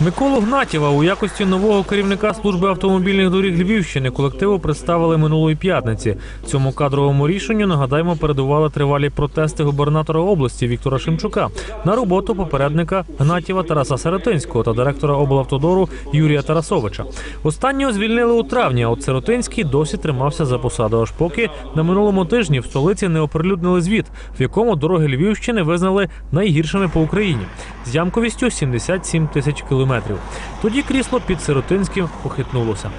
Миколу Гнатєва у якості нового керівника служби автомобільних доріг Львівщини колективу представили минулої п'ятниці. Цьому кадровому рішенню нагадаємо передували тривалі протести губернатора області Віктора Шимчука на роботу попередника Гнатєва Тараса Сиротинського та директора облавтодору Юрія Тарасовича. Останнього звільнили у травні, а от Сиротинський досі тримався за посаду, аж поки на минулому тижні в столиці не оприлюднили звіт, в якому дороги Львівщини визнали найгіршими по Україні з ямковістю 77 тисяч кілометрів. Тоді крісло під Сиротинським похитнулося.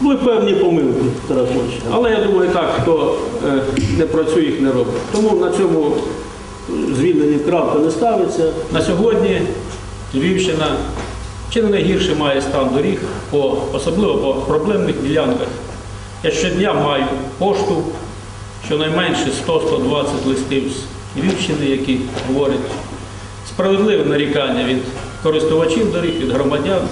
Були певні помилки, Тарас. Але я думаю, так, хто е, не працює, їх не робить. Тому на цьому звільненні крапка не ставиться. На сьогодні Львівщина чи не найгірше має стан доріг, по, особливо по проблемних ділянках. Я щодня маю пошту, щонайменше 100-120 листів з Львівщини, які говорять справедливе нарікання від користувачів доріг, від громадян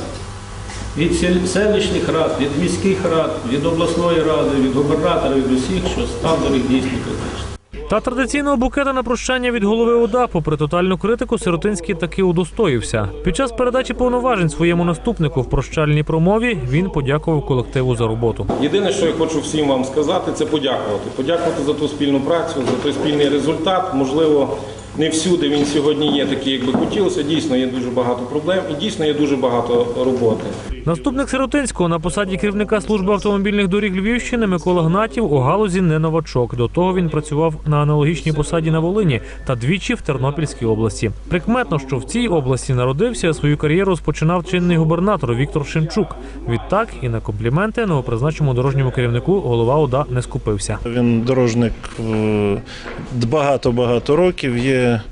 від селищних рад, від міських рад, від обласної ради, від губернатора, від усіх, що стан доріг дійсно критичний. Та традиційного букета на прощання від голови ОДА, попри тотальну критику, Сиротинський таки удостоївся. Під час передачі повноважень своєму наступнику в прощальній промові він подякував колективу за роботу. Єдине, що я хочу всім вам сказати, це подякувати. Подякувати за ту спільну працю, за той спільний результат. Можливо, не всюди він сьогодні є такий, як би хотілося. Дійсно, є дуже багато проблем і дійсно є дуже багато роботи. Наступник Сиротинського на посаді керівника служби автомобільних доріг Львівщини Микола Гнатів у галузі не новачок. До того він працював на аналогічній посаді на Волині та двічі в Тернопільській області. Прикметно, що в цій області народився, а свою кар'єру розпочинав чинний губернатор Віктор Шимчук. Відтак і на компліменти новопризначеному дорожньому керівнику голова ОДА не скупився. Він дорожник багато-багато років. Є Yeah.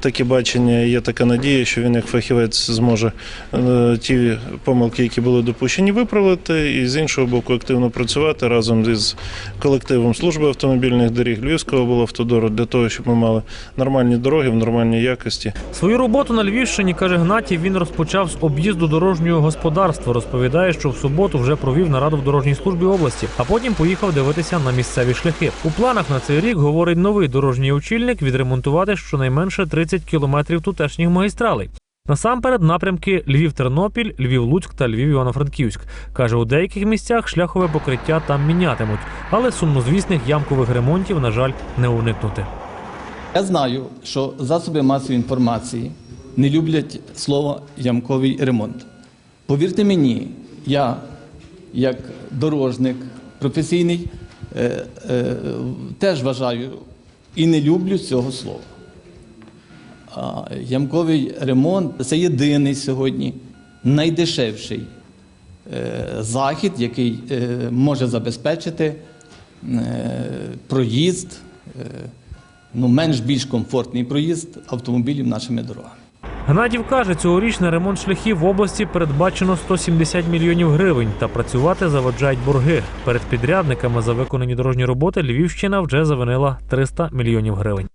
Таке бачення, є така надія, що він як фахівець зможе е, ті помилки, які були допущені, виправити, і з іншого боку активно працювати разом із колективом служби автомобільних доріг Львівського облавтодору для того, щоб ми мали нормальні дороги в нормальній якості. Свою роботу на Львівщині, каже Гнатів, він розпочав з об'їзду дорожнього господарства. Розповідає, що в суботу вже провів нараду в дорожній службі області, а потім поїхав дивитися на місцеві шляхи. У планах на цей рік говорить новий дорожній очільник відремонтувати щонайменше 30 кілометрів тутешніх магістралей. Насамперед напрямки Львів-Тернопіль, Львів-Луцьк та Львів-Івано-Франківськ. Каже, у деяких місцях шляхове покриття там мінятимуть, але сумнозвісних ямкових ремонтів, на жаль, не уникнути. Я знаю, що засоби масової інформації не люблять слово ямковий ремонт. Повірте мені, я, як дорожник професійний, е, е, теж вважаю і не люблю цього слова. Ямковий ремонт це єдиний сьогодні найдешевший е, захід, який е, може забезпечити е, проїзд, ну, менш більш комфортний проїзд автомобілів нашими дорогами. Гнатів каже, цьогоріч на ремонт шляхів в області передбачено 170 мільйонів гривень, та працювати заваджають борги. Перед підрядниками за виконані дорожні роботи Львівщина вже завинила 300 мільйонів гривень.